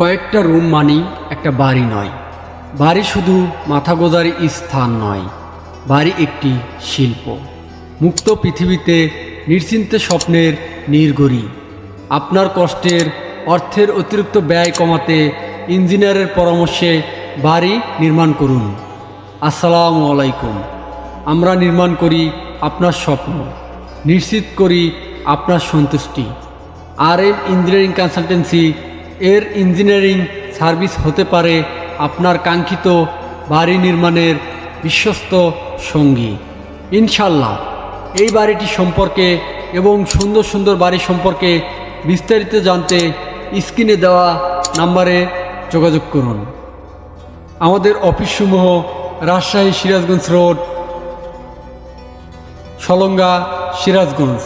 কয়েকটা রুম মানেই একটা বাড়ি নয়। বাড়ি শুধু মাথা স্থান নয়, বাড়ি একটি শিল্প। মুক্ত পৃথিবীতে নিশ্চিন্তে স্বপ্নের নির্গরি। আপনার কষ্টের অর্থের অতিরিক্ত ব্যয় কমাতে ইঞ্জিনিয়ারের পরামর্শে বাড়ি নির্মাণ করুন। আসসালামু আলাইকুম। আমরা নির্মাণ করি আপনার স্বপ্ন, নিশ্চিত করি আপনার সন্তুষ্টি। আর এম ইঞ্জিনিয়ারিং কনসালটেন্সি এর ইঞ্জিনিয়ারিং সার্ভিস হতে পারে আপনার কাঙ্ক্ষিত বাড়ি নির্মাণের বিশ্বস্ত সঙ্গী। ইনশাল্লাহ এই বাড়িটি সম্পর্কে এবং সুন্দর সুন্দর বাড়ি সম্পর্কে বিস্তারিত জানতে স্ক্রিনে দেওয়া নাম্বারে যোগাযোগ করুন। আমাদের অফিসসমূহ রাজশাহী সিরাজগঞ্জ রোড, সলঙ্গা সিরাজগঞ্জ।